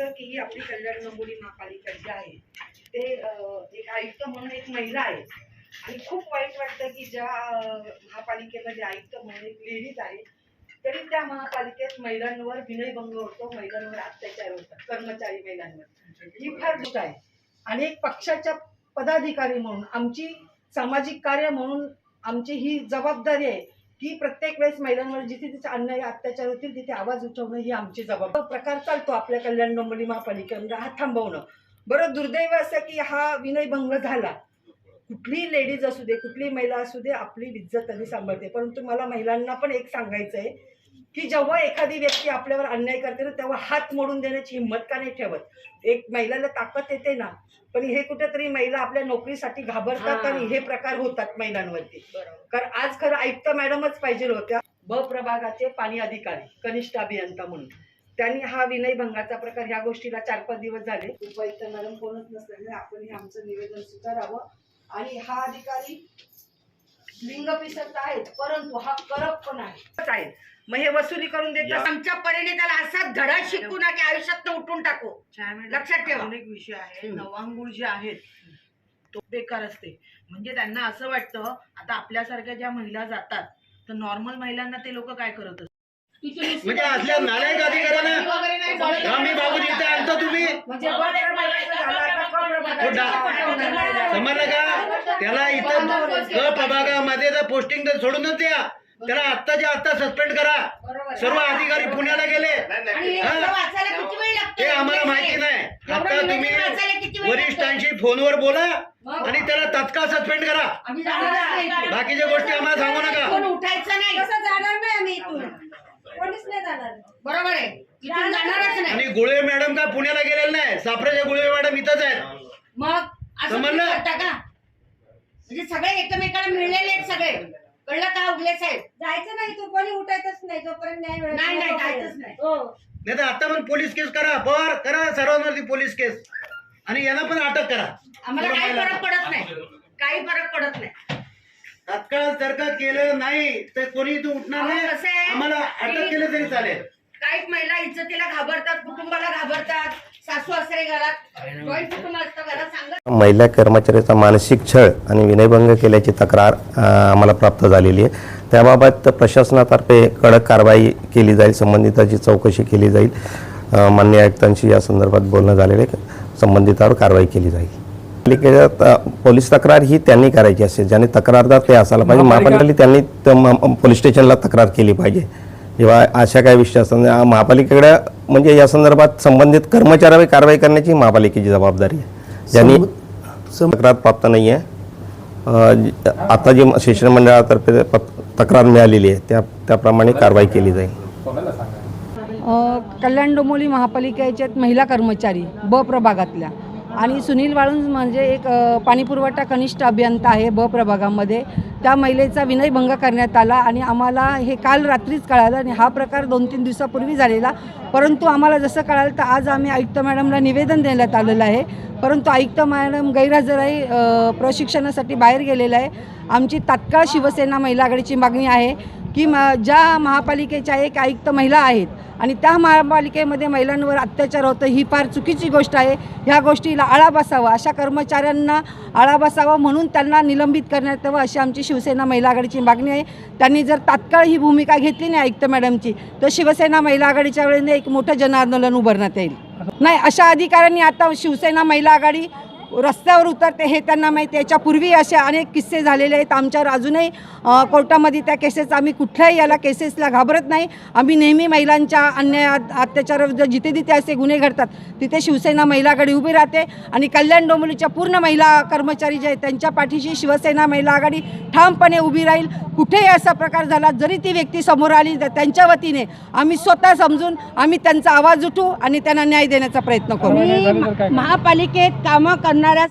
की ही आपली कल्याण डोंबिवली महापालिका जी आहे. ते एक आयुक्त म्हणून एक महिला आहे. आणि खूप वाईट वाटतं की ज्या महापालिकेमध्ये आयुक्त म्हणून एक लेडीज आहे तरी त्या महापालिकेत महिलांवर विनयभंग होतो महिलांवर अत्याचार होतात कर्मचारी महिलांवर ही फार दुःख आहे. आणि एक पक्षाच्या पदाधिकारी म्हणून आमची सामाजिक कार्य म्हणून आमची ही जबाबदारी आहे की प्रत्येक वेळेस महिलांवर जिथे तिथे अन्याय अत्याचार होतील तिथे आवाज उठवणं ही आमची जबाबदारी. प्रकार चालतो आपल्या कल्याण डोंबिवली महापालिकेमध्ये. हा थांबवणं. बरं दुर्दैव असं की हा विनयभंग झाला. कुठलीही लेडीज असू दे कुठलीही महिला असू दे आपली इज्जत त्यांनी सांभाळते. परंतु मला महिलांना पण एक सांगायचं आहे की जेव्हा एखादी व्यक्ती आपल्यावर अन्याय करते ना तेव्हा हात मोडून देण्याची हिंमत का नाही ठेवत? एक महिलाला ताकद येते ना पण हे कुठेतरी महिला आपल्या नोकरीसाठी घाबरतात हा. आणि हे प्रकार होतात महिलांवरती. कारण आज खरं आयुक्त मॅडमच पाहिजे होत्या. ब प्रभागाचे पाणी अधिकारी कनिष्ठ अभियंता म्हणून. त्यांनी हा विनयभंगाचा प्रकार ह्या गोष्टीला चार पाच दिवस झाले. उपायुक्त मॅडम कोणच नसल्यामुळे आपण हे आमचं निवेदन स्वीकारावं. आणि हा अधिकारी लिंग पिसत आहेत परंतु हा करप पण आहे. आहेत. मग हे वसुली करून देतात. आमच्या परीने त्याला असा धडा शिकू ना की आयुष्यात उठून टाकू. लक्षात ठेवा. अनेक विषय आहे. नवांगुळ जे आहेत तो बेकार असते. म्हणजे त्यांना असं वाटतं आता आपल्यासारख्या ज्या महिला जातात तर नॉर्मल महिलांना ते लोक काय करत असतात? म्हणजे असल्या नालायक अधिकाऱ्यांना आम्ही बाबू इथे आणतो तुम्ही? म्हणजे आहे. समजलं का? त्याला इथं तर पोस्टिंग तर सोडूनच द्या. त्याला आत्ताच्या आत्ता सस्पेंड करा. बरोबर. सर्व अधिकारी पुण्याला गेले. आणि हा. एवढं वाचायला किती वेळ लागतो? ते आम्हाला माहिती नाही. एवढं आता निवेदन तुम्ही वाचायला किती वेळ लागतो? वरिष्ठांशी फोनवर बोला आणि त्याला तात्काळ सस्पेंड करा. आम्ही जाणारच नाही इथून. बाकीच्या गोष्टी आम्हाला सांगू नका. उठायचं नाही. जाणार नाही आम्ही इथून. कोणीच नाही जाणार. बरोबर आहे. इथून जाणारच नाही. आणि गुळे मॅडम का पुण्याला गेलेले नाही? सापऱ्याच्या गुळे मॅडम इथंच आहेत. मग असं समजलं? तुम्ही करता का? म्हणजे सगळे एकमेकाला मिळलेले आहेत सगळे. कळलं का उगले साहेब? जायचं नाही तू कोणी उठायचंच नाही जोपर्यंत न्याय मिळत नाही. जायचंच नाही. हो. नाही तर आता पण पोलीस केस करा पवार करा सर्वांवरती पोलीस केस. आणि यांना पण अटक करा. आम्हाला काही फरक पडत नाही. काही फरक पडत नाही. तात्काळ जर का केलं नाही तर कोणी इथं उठणार अहो, नाही. कसं आहे? आम्हाला अटक केलं तरी चालेल. काही महिला इज्जतीला घाबरतात कुटुंबाला घाबरतात. महिला कर्मचाऱ्याचा मानसिक छळ आणि विनयभंग केल्याची तक्रार आम्हाला प्राप्त झालेली आहे. त्याबाबत प्रशासनातर्फे कडक कारवाई केली जाईल संबंधिताची चौकशी केली जाईल मान्य आयुक्तांशी या संदर्भात बोलणं झालेलं आहे. संबंधितावर कारवाई केली जाईल. पालिकेच्यात अ, पोलीस तक्रार ही त्यांनी करायची असते. ज्यांनी तक्रारदार ते असायला पाहिजे. महापालिकेने त्यांनी पोलीस स्टेशनला तक्रार केली पाहिजे. जेव्हा अशा काही विषय असतात. महापालिकेकडे म्हणजे या संदर्भात संबंधित कर्मचाऱ्यावर कारवाई करण्याची महापालिकेची जबाबदारी आहे. ज्यांनी तक्रार प्राप्त नाही आहे. आता जी शिक्षण मंडळातर्फे तक्रार मिळालेली आहे त्या त्याप्रमाणे कारवाई केली जाईल. कल्याण डोंबिवली महापालिकेच्यात महिला कर्मचारी ब प्रभागातल्या. आणि सुनील वाळुंज म्हणजे एक पाणीपुरवठा कनिष्ठ अभियंता आहे ब प्रभागामध्ये. त्या महिलेचा विनयभंग करण्यात आला आणि आम्हाला हे काल रात्रीच कळालं आणि हा प्रकार दोन तीन दिवसापूर्वी झालेला. परंतु आम्हाला जसं कळालं तर आज आम्ही आयुक्त मॅडमला निवेदन देण्यात आलेलं आहे. परंतु आयुक्त मॅडम गैरहजर आहे प्रशिक्षणासाठी बाहेर गेलेलं आहे. आमची तात्काळ शिवसेना महिला आघाडीची मागणी आहे की म ज्या महापालिकेच्या एक आयुक्त महिला आहेत आणि त्या महापालिकेमध्ये महिलांवर अत्याचार होतं ही फार चुकीची गोष्ट आहे. ह्या गोष्टीला आळा बसावा अशा कर्मचाऱ्यांना आळा बसावा म्हणून त्यांना निलंबित करण्यात यावं अशी आमची शिवसेना महिला आघाडीची मागणी आहे. त्यांनी जर तात्काळ ही भूमिका घेतली नाही ऐकतं मॅडमची तर शिवसेना महिला आघाडीच्या वेळेने एक मोठं जनआंदोलन उभारण्यात येईल. नाही अशा अधिकाऱ्यांनी आता शिवसेना महिला आघाडी रस्त्यावर उतरते हे त्यांना माहिती आहे. याच्यापूर्वी असे अनेक किस्से झालेले आहेत. आमच्यावर अजूनही कोर्टामध्ये त्या केसेस आम्ही कुठल्याही याला केसेसला घाबरत नाही. आम्ही नेहमी महिलांच्या अन्याय अत- अत्याचाराविरुद्ध जिथे तिथे असे गुन्हे घडतात तिथे शिवसेना महिला उभी राहते आणि कल्याण डोंबिवलीच्या पूर्ण महिला कर्मचारी जे आहेत त्यांच्या पाठीशी शिवसेना महिला आघाडी ठामपणे उभी राहील. कुठेही असा प्रकार झाला जरी ती व्यक्ती समोर आली तर त्यांच्या वतीने आम्ही स्वतः समजून आम्ही त्यांचा आवाज उठू आणि त्यांना न्याय देण्याचा प्रयत्न करू. महापालिकेत कामं aras